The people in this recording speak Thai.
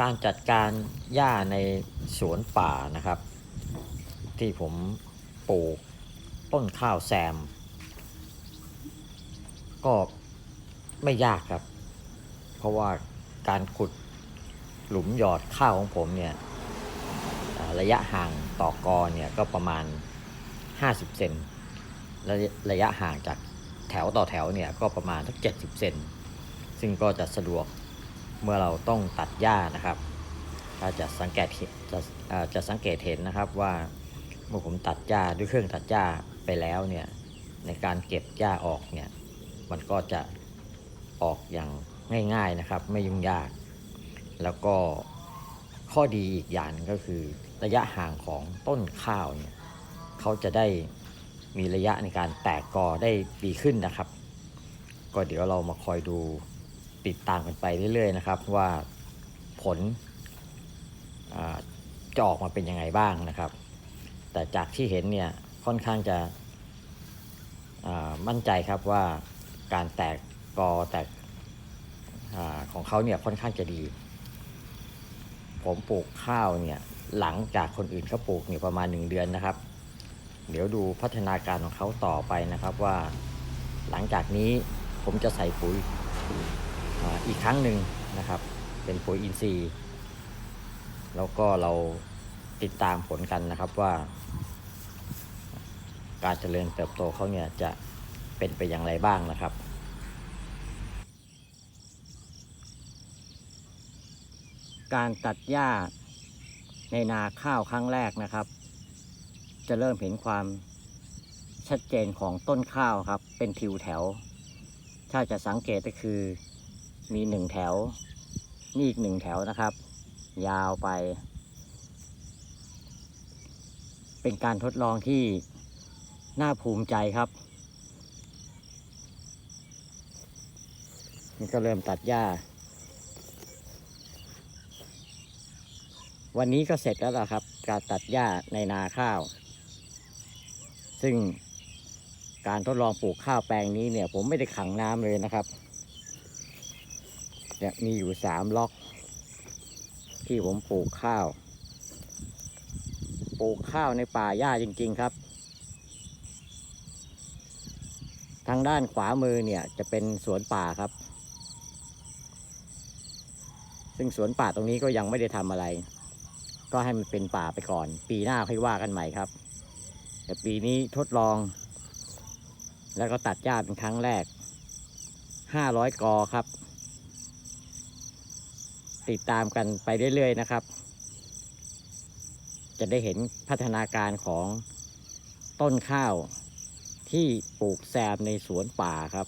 การจัดการหญ้าในสวนป่านะครับ ที่ผมปลูกต้นข้าวแซม ก็ไม่ยากครับ เพราะว่าการขุดหลุมหยอดข้าวของผมเนี่ยระยะห่างต่อกอเนี่ยก็ประมาณ 50 เซนและระยะห่างจากแถวต่อแถวเนี่ยก็ประมาณสัก 70 เซนซึ่งก็จะสะดวก เมื่อเราต้องตัดหญ้านะครับถ้าจะสังเกตจะจะสังเกตเห็นนะครับว่าเมื่อผมตัดหญ้าด้วยเครื่องตัดหญ้าไปแล้วเนี่ยในการเก็บหญ้าออกเนี่ยมันก็จะออกอย่างง่ายๆนะครับ ไม่ยุ่งยาก แล้วก็ข้อดีอีกอย่างก็คือระยะห่างของต้นข้าวเนี่ยเขาจะได้มีระยะในการแตกกอได้ดีขึ้นนะครับ ก็เดี๋ยวเรามาคอยดู ติดตามกันไปเรื่อยๆนะครับ ว่าผลจะออกมาเป็นยังไงบ้างนะครับ แต่จากที่เห็นเนี่ยค่อนข้างจะมั่นใจครับว่าการแตกกอแตกอของเขาเนี่ยค่อนข้างจะดี ผมปลูกข้าวเนี่ยหลังจากคนอื่นเขาปลูกเนี่ยประมาณ 1 เดือนนะครับ เดี๋ยวดูพัฒนาการของเขาต่อไปนะครับว่า หลังจากนี้ผมจะใส่ปุ๋ย อีกครั้งหนึ่งนะครับ เป็นปุ๋ยอินทรีย์แล้วก็เราติดตามผลกันนะครับว่า การเจริญเติบโตเขาเนี่ยจะเป็นไปอย่างไรบ้างนะครับการตัดหญ้าในนาข้าวครั้งแรกนะครับ จะเริ่มเห็นความชัดเจนของต้นข้าวครับ เป็นทิวแถว ถ้าจะสังเกตก็คือ มีหนึ่งแถวนี่อีกหนึ่งแถวนะครับ ยาวไป เป็นการทดลองที่น่าภูมิใจครับ นี่ก็เริ่มตัดหญ้า วันนี้ก็เสร็จแล้วล่ะครับ การตัดหญ้าในนาข้าว ซึ่งการทดลองปลูกข้าวแปลงนี้เนี่ย ผมไม่ได้ขังน้ำเลยนะครับ เนี่ยมีอยู่สามล็อก ที่ผมปลูกข้าว ปลูกข้าวในป่าหญ้าจริง ๆครับ ทางด้านขวามือเนี่ยจะเป็นสวนป่าครับ ซึ่งสวนป่าตรงนี้ก็ยังไม่ได้ทำอะไร ก็ให้มันเป็นป่าไปก่อน ปีหน้าค่อยว่ากันใหม่ครับ แต่ปีนี้ทดลอง แล้วก็ตัดหญ้าเป็นครั้งแรก500กอครับ ติดตามกันไปเรื่อย ๆ นะครับ จะได้เห็นพัฒนาการของต้นข้าวที่ปลูกแซมในสวนป่าครับ